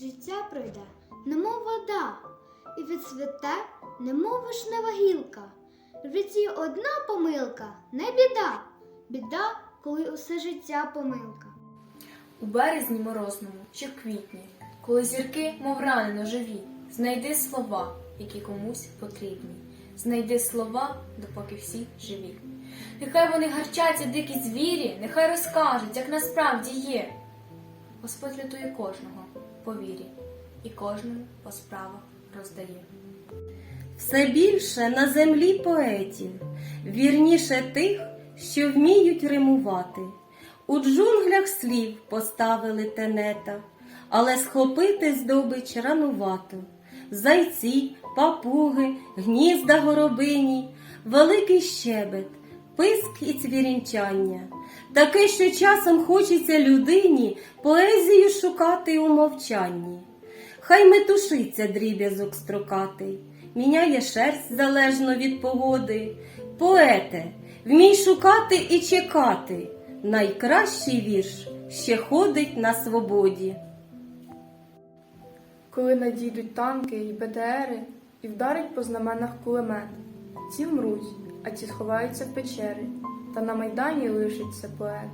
Життя пройде, немов вода, і відцвіте, немов вишнева гілка. В житті одна помилка, не біда. Біда, коли усе життя помилка. У березні морозному чи в квітні, коли зірки, мов ранено живі, знайди слова, які комусь потрібні. Знайди слова, допоки всі живі. Нехай вони гарчаться дикі звірі, нехай розкажуть, як насправді є. Господь рятує кожного по вірі і кожному по справах роздає. Все більше на землі поетів, вірніше тих, що вміють римувати. У джунглях слів поставили тенета, але схопити здобич ранувато. Зайці, папуги, гнізда горобині, великий щебет, писк і цвірінчання. Таке, що часом хочеться людині поезію шукати у мовчанні. Хай метушиться дріб'язок строкатий, міняє шерсть залежно від погоди. Поете, вмій шукати і чекати. Найкращий вірш ще ходить на свободі. Коли надійдуть танки і БТРи і вдарить по знаменах кулемет, ті вмруть, а ті сховаються в печери, та на майдані лишиться поет.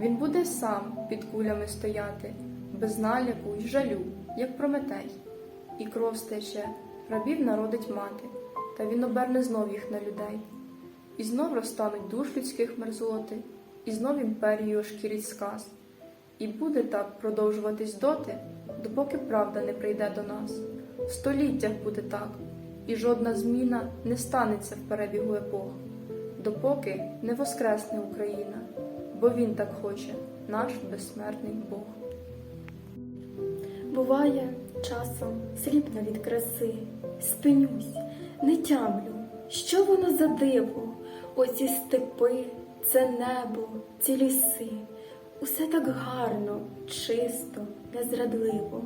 Він буде сам під кулями стояти, без наляку й жалю, як Прометей, і кров стече, рабів народить мати, та він оберне знов їх на людей. І знов розтануть душ людських мерзоти, і знов імперію ошкірить сказ. І буде так продовжуватись доти, допоки правда не прийде до нас. В століттях буде так, і жодна зміна не станеться в перебігу епох, допоки не воскресне Україна, бо він так хоче, наш безсмертний Бог. Буває, часом сліпна від краси, спинюсь, не тямлю, що воно за диво, оці степи, це небо, ці ліси. Усе так гарно, чисто, незрадливо,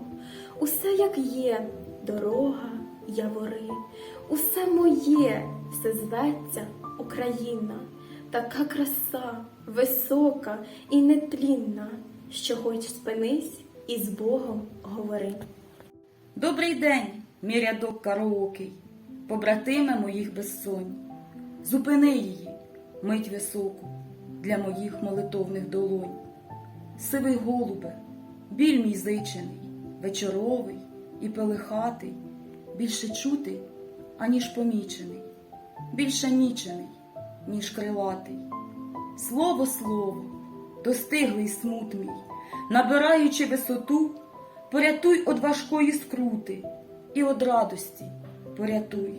усе як є, дорога, явори, усе моє, все зветься Україна, така краса, висока і нетлінна, що хоч спинись і з Богом говори. Добрий день, мій рядок караокий, побратиме моїх безсонь. Зупини її, мить високу, для моїх молитовних долонь. Сивий голубе, біль мій зичений, вечоровий і пелихатий, більше чутий, аніж помічений, більше мічений, ніж крилатий. Слово, слово, достиглий смут мій, набираючи висоту, порятуй од важкої скрути і од радості порятуй.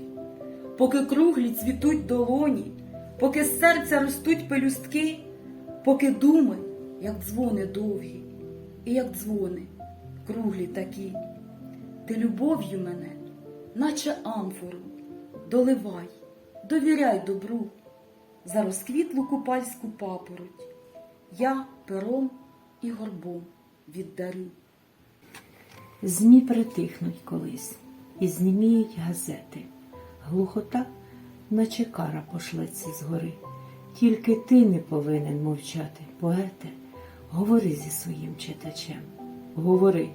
Поки круглі цвітуть долоні, поки з серця ростуть пелюстки, поки думи, як дзвони довгі, і як дзвони, круглі такі. Ти любов'ю мене, наче амфору, доливай, довіряй добру, за розквітлу купальську папороть, я пером і горбом віддарю. Змі притихнуть колись, і зніміють газети. Глухота, наче кара пошлеться згори. Тільки ти не повинен мовчати, поете. Говори зі своїм читачем. Говори.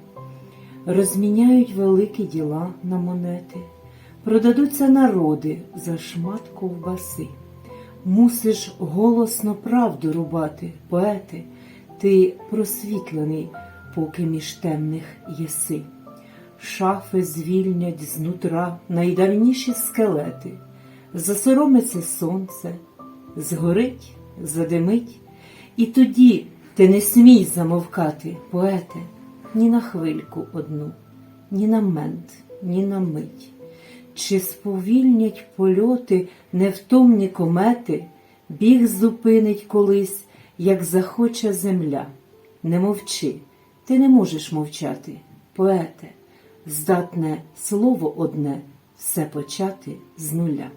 Розміняють великі діла на монети, продадуться народи за шмат ковбаси. Мусиш голосно правду рубати, поети, ти просвітлений, поки між темних єси. Шафи звільнять знутра найдавніші скелети, засоромиться сонце, згорить, задимить, і тоді ти не смій замовкати, поете, ні на хвильку одну, ні на мент, ні на мить. Чи сповільнять польоти невтомні комети, біг зупинить колись, як захоче земля. Не мовчи, ти не можеш мовчати, поете, здатне слово одне все почати з нуля.